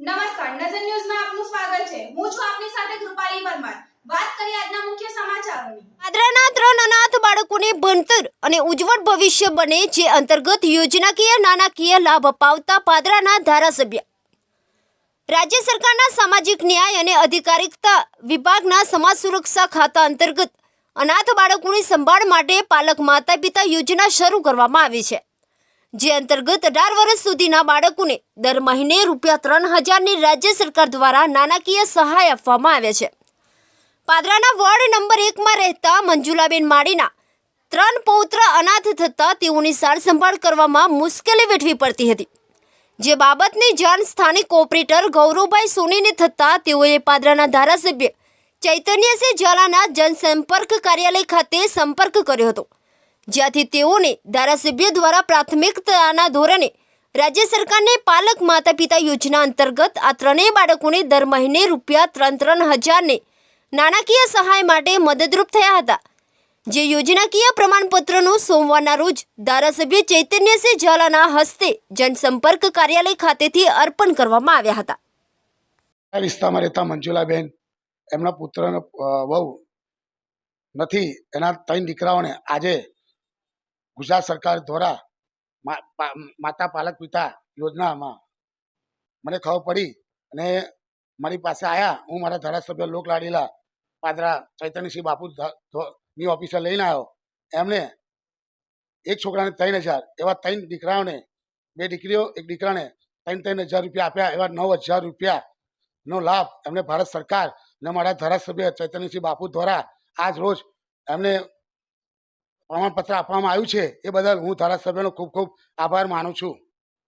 નમસ્કાર, નજર ન્યૂઝમાં આપનું સ્વાગત છે. હું છું આપની સાથે કૃપાલી પરમાર. વાત કરીએ આજના મુખ્ય સમાચારોની. પાદરાના ત્રણ અનાથ બાળકોને ભણતર અને ઉજ્જવળ ભવિષ્ય બને જે અંતર્ગત યોજનાકીય, નાણાકીય લાભ અપાવતા પાદરાના ધારાસભ્ય. રાજ્ય સરકારના સામાજિક ન્યાય અને અધિકારિકતા વિભાગના સમાજ સુરક્ષા ખાતા અંતર્ગત અનાથ બાળકોની સંભાળ માટે પાલક માતા પિતા યોજના શરૂ કરવામાં આવી છે. જે અંતર્ગત અઢાર વર્ષ સુધીના બાળકોને દર મહિને રૂપિયા ત્રણ હજારની રાજ્ય સરકાર દ્વારા નાણાકીય સહાય આપવામાં આવે છે. પાદરાના વોર્ડ નંબર એકમાં રહેતા મંજુલાબેન માળીના ત્રણ પૌત્ર અનાથ થતા તેઓની સારસંભાળ કરવામાં મુશ્કેલી વેઠવી પડતી હતી. જે બાબતની જાણ સ્થાનિક ઓપરેટર ગૌરવભાઈ સોનીને થતાં તેઓએ પાદરાના ધારાસભ્ય ચૈતન્યસિંહ ઝાલાના જનસંપર્ક કાર્યાલય ખાતે સંપર્ક કર્યો હતો. જ્યાંથી તેઓને ધારાસભ્ય દ્વારા પ્રાથમિકતાના ધોરણે રાજ્ય સરકારની પાલક માતા પિતા યોજના અંતર્ગત આ ત્રણેય બાળકોને દર મહિને રૂપિયા ત્રણ ત્રણ હજારને નાણાકીય સહાય માટે મદદરૂપ થયા હતા. જે યોજનાકીય પ્રમાણપત્રનું સોમવારના રોજ ધારાસભ્ય ચૈતન્યસિંહ ઝાલાના હસ્તે જનસંપર્ક કાર્યાલય ખાતેથી અર્પણ કરવામાં આવ્યા હતા. રિસ્તામાં રહેતા મંજુલાબેન, એમના પુત્રનો બહુ નથી, એના ત્રણ દીકરાઓને આજે ગુજરાત સરકાર દ્વારા માતા પાલક પિતા યોજનામાં મને ખબર પડી અને મારી પાસે આવ્યા હું મારા ધારાસભ્ય લોક લાડીલા પાદરા ચૈતન્યસિંહ બાપુ ની ઓફિસે લઈને આવ્યો. એમને એક છોકરાને ત્રણ હજાર, એવા ત્રણ દીકરાઓને, બે દીકરીઓ, એક દીકરાને ત્રણ ત્રણ હજાર રૂપિયા આપ્યા, એવા નવ હજાર રૂપિયા નો લાભ એમને ભારત સરકાર અને મારા ધારાસભ્ય ચૈતન્યસિંહ બાપુ દ્વારા આજ રોજ એમને પ્રમાણપત્ર આપવામાં આવ્યું છે એ બદલ હું ધારાસભ્યનો ખૂબ ખૂબ આભાર માનું છું.